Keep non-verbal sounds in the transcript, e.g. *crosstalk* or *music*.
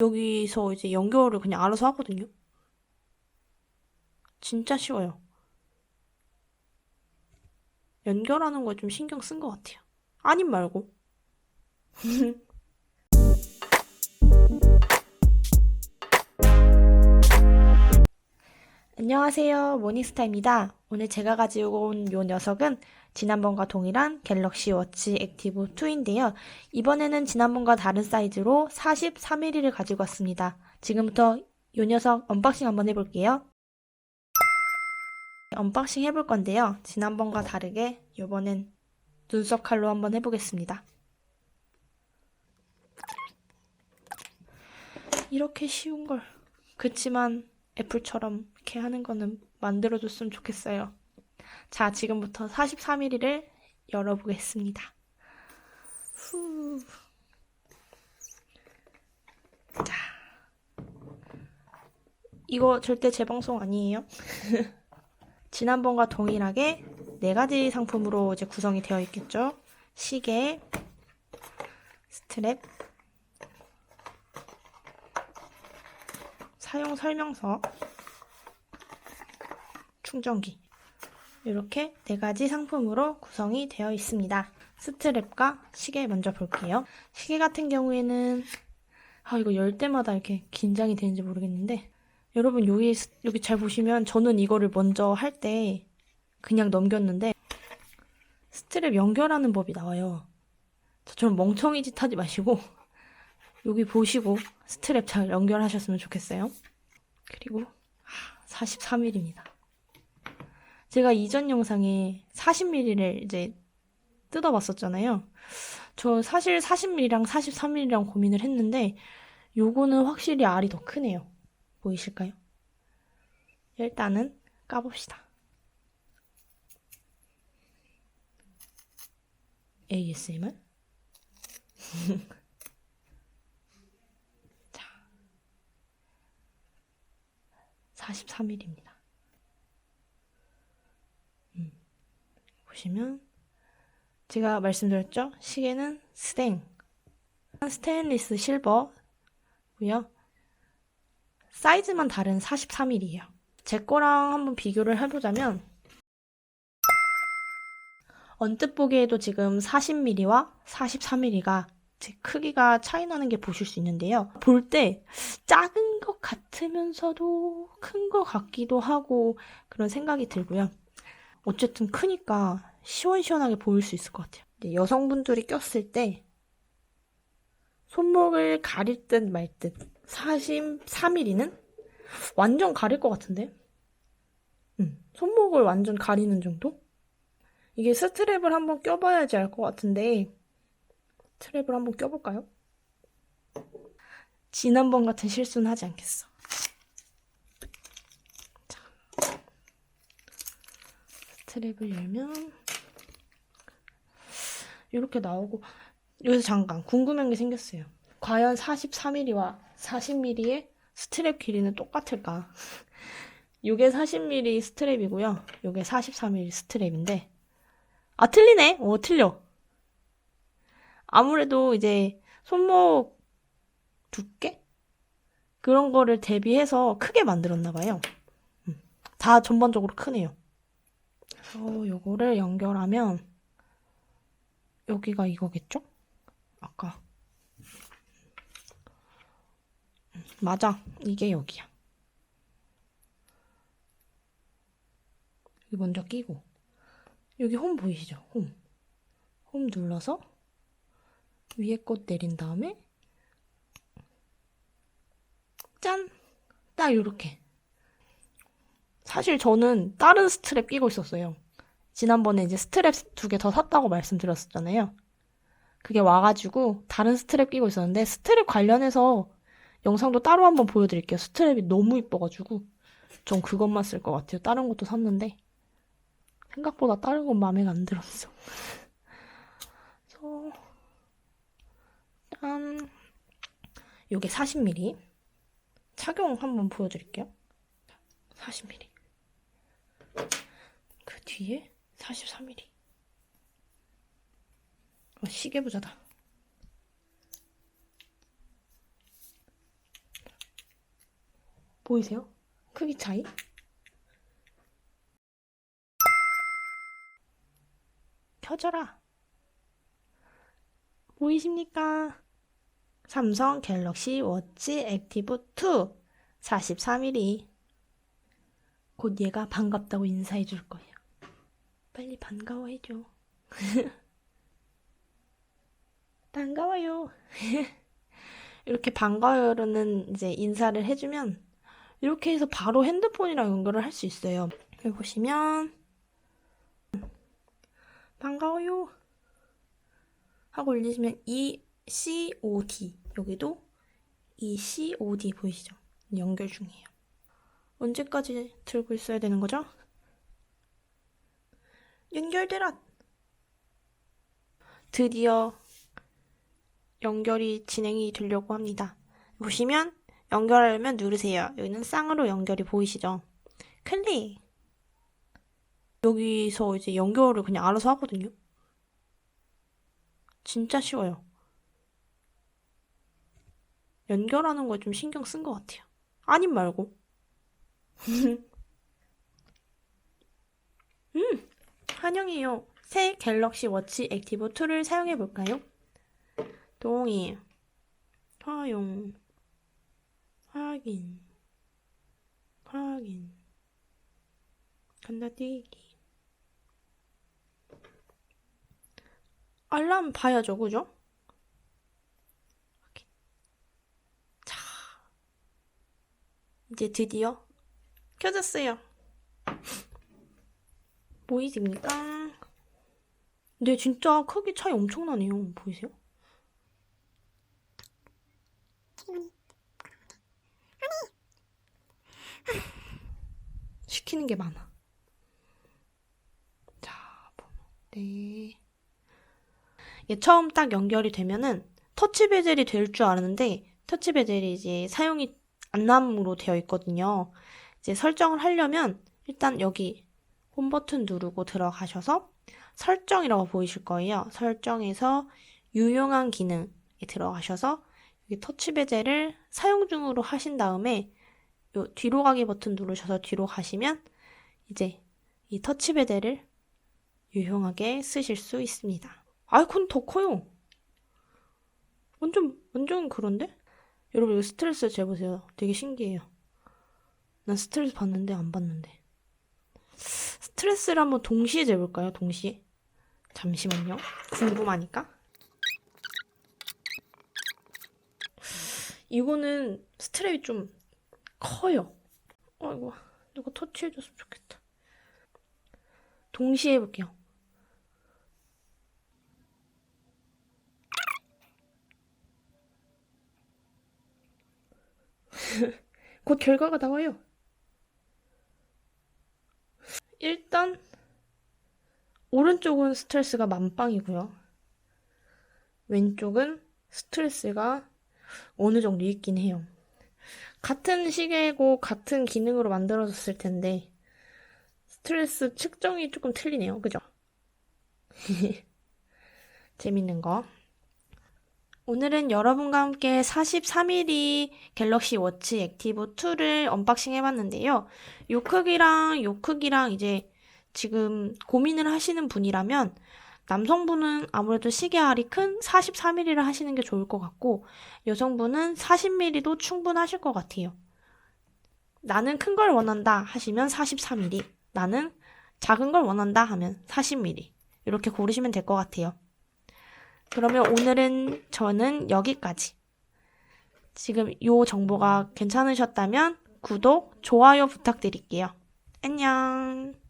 여기서 이제 연결을 그냥 알아서 하거든요. 진짜 쉬워요. 연결하는 거에 좀 신경 쓴 것 같아요. 아님 말고. *laughs* 안녕하세요. 모닝스타입니다. 오늘 제가 가지고 온 요 녀석은 지난번과 동일한 갤럭시 워치 액티브 2인데요. 이번에는 지난번과 다른 사이즈로 43mm를 가지고 왔습니다. 지금부터 요 녀석 언박싱 한번 해볼게요. 언박싱 해볼 건데요. 지난번과 다르게 이번엔 눈썹 칼로 한번 해보겠습니다. 이렇게 쉬운 걸. 그치만 애플처럼 이렇게 하는 거는 만들어줬으면 좋겠어요. 자, 지금부터 43mm를 열어보겠습니다. 후. 자. 이거 절대 재방송 아니에요. *laughs* 지난번과 동일하게 네 가지 상품으로 이제 구성이 되어 있겠죠. 시계, 스트랩, 사용 설명서, 충전기. 이렇게 네 가지 상품으로 구성이 되어 있습니다. 스트랩과 시계 먼저 볼게요. 시계 같은 경우에는 아 이거 열 때마다 이렇게 긴장이 되는지 모르겠는데 여러분 여기 스- 여기 잘 보시면 저는 이거를 먼저 할 때 그냥 넘겼는데 스트랩 연결하는 법이 나와요. 저처럼 멍청이 짓 하지 마시고 여기 보시고 스트랩 잘 연결하셨으면 좋겠어요. 그리고 43mm입니다. 제가 이전 영상에 40mm를 이제 뜯어봤었잖아요. 저 사실 40mm랑 43mm랑 고민을 했는데 요거는 확실히 알이 더 크네요. 보이실까요? 일단은 까봅시다. ASMR? *laughs* 자, 43mm입니다. 음, 보시면 제가 말씀드렸죠? 시계는 스탱, 스테인리스 실버고요. 사이즈만 다른 43mm예요. 제 거랑 한번 비교를 해보자면 언뜻 보기에도 지금 40mm와 43mm가 제 크기가 차이 나는 게 보실 수 있는데요. 볼 때 작은 것 같으면서도 큰 것 같기도 하고 그런 생각이 들고요. 어쨌든 크니까 시원시원하게 보일 수 있을 것 같아요. 여성분들이 꼈을 때 손목을 가릴 듯 말 듯 43mm는 완전 가릴 것 같은데? 음, 손목을 완전 가리는 정도? 이게 스트랩을 한번 껴봐야지 알 것 같은데 스트랩을 한번 껴볼까요? 지난번 같은 실수는 하지 않겠어. 스트랩을 열면 이렇게 나오고 여기서 잠깐 궁금한 게 생겼어요. 과연 43mm와 40mm의 스트랩 길이는 똑같을까? *laughs* 요게 40mm 스트랩이고요. 요게 43mm 스트랩인데 아 틀리네. 어 틀려. 아무래도 이제 손목 두께 그런 거를 대비해서 크게 만들었나 봐요. 음, 다 전반적으로 크네요. 그래서 요거를 연결하면 여기가 이거겠죠? 아까 음, 맞아. 이게 여기야. 여기 먼저 끼고 여기 홈 보이시죠? 홈. 홈 눌러서 위에 꽃 내린 다음에 짠! 딱 요렇게. 사실 저는 다른 스트랩 끼고 있었어요. 지난번에 이제 스트랩 두 개 더 샀다고 말씀드렸었잖아요. 그게 와가지고 다른 스트랩 끼고 있었는데 스트랩 관련해서 영상도 따로 한번 보여드릴게요. 스트랩이 너무 이뻐가지고 전 그것만 쓸 것 같아요. 다른 것도 샀는데 생각보다 다른 건 마음에 안 들었어. *laughs* 그래서 일단 요게 40mm 착용 한번 보여드릴게요. 40mm 그 뒤에 43mm 어, 시계 부자다. 보이세요? 크기 차이? 켜져라. 보이십니까? 삼성 갤럭시 워치 액티브 2 43mm. 곧 얘가 반갑다고 인사해 줄 거예요. 빨리 반가워해 줘. *laughs* 반가워요. *laughs* 이렇게 반가워요는 이제 인사를 해주면 이렇게 해서 바로 핸드폰이랑 연결을 할 수 있어요. 여기 보시면 반가워요 하고 올리시면 ECOD 여기도 ECOD 보이시죠? 연결 중이에요. 언제까지 들고 있어야 되는 거죠? 연결되라! 드디어 연결이 진행이 되려고 합니다. 보시면 연결하려면 누르세요. 여기는 쌍으로 연결이 보이시죠? 클릭! 여기서 이제 연결을 그냥 알아서 하거든요. 진짜 쉬워요. 연결하는 거에 좀 신경 쓴 것 같아요. 아님 말고. 음, 환영해요. 새 갤럭시 워치 액티브 2를 사용해 볼까요? 동의, 사용, 확인, 확인, 건너뛰기. 알람 봐야죠, 그죠? 자, 이제 드디어 켜졌어요. 보이십니까? 근데 진짜 크기 차이 엄청나네요. 보이세요? 시키는 게 많아. 자. 네. 이게 처음 딱 연결이 되면은 터치 베젤이 될 줄 알았는데 터치 베젤이 이제 사용이 안 남으로 되어 있거든요. 이제 설정을 하려면 일단 여기 홈 버튼 누르고 들어가셔서 설정이라고 보이실 거예요. 설정에서 유용한 기능에 들어가셔서 여기 터치 베젤을 사용 중으로 하신 다음에 요 뒤로 가기 버튼 누르셔서 뒤로 가시면 이제 이 터치 베젤을 유용하게 쓰실 수 있습니다. 아이콘 더 커요. 완전 완전 그런데? 여러분 이거 스트레스 재보세요. 되게 신기해요. 난 스트레스 받는데 안 받는데. 스트레스를 한번 동시에 재볼까요? 동시에. 잠시만요. 궁금하니까. 이거는 스트랩이 좀 커요. 아이고, 누가 터치해줬으면 좋겠다. 동시에 해볼게요. *laughs* 곧 결과가 나와요. 일단 오른쪽은 스트레스가 만빵이고요. 왼쪽은 스트레스가 어느 정도 있긴 해요. 같은 시계고 같은 기능으로 만들어졌을 텐데 스트레스 측정이 조금 틀리네요. 그죠? *laughs* 재밌는 거. 오늘은 여러분과 함께 43mm 갤럭시 워치 액티브 2를 언박싱 해봤는데요. 요 크기랑 요 크기랑 이제 지금 고민을 하시는 분이라면 남성분은 아무래도 시계알이 큰 43mm를 하시는 게 좋을 것 같고 여성분은 40mm도 충분하실 것 같아요. 나는 큰 걸 원한다 하시면 43mm, 나는 작은 걸 원한다 하면 40mm 이렇게 고르시면 될 것 같아요. 그러면 오늘은 저는 여기까지. 지금 요 정보가 괜찮으셨다면 구독, 좋아요 부탁드릴게요. 안녕.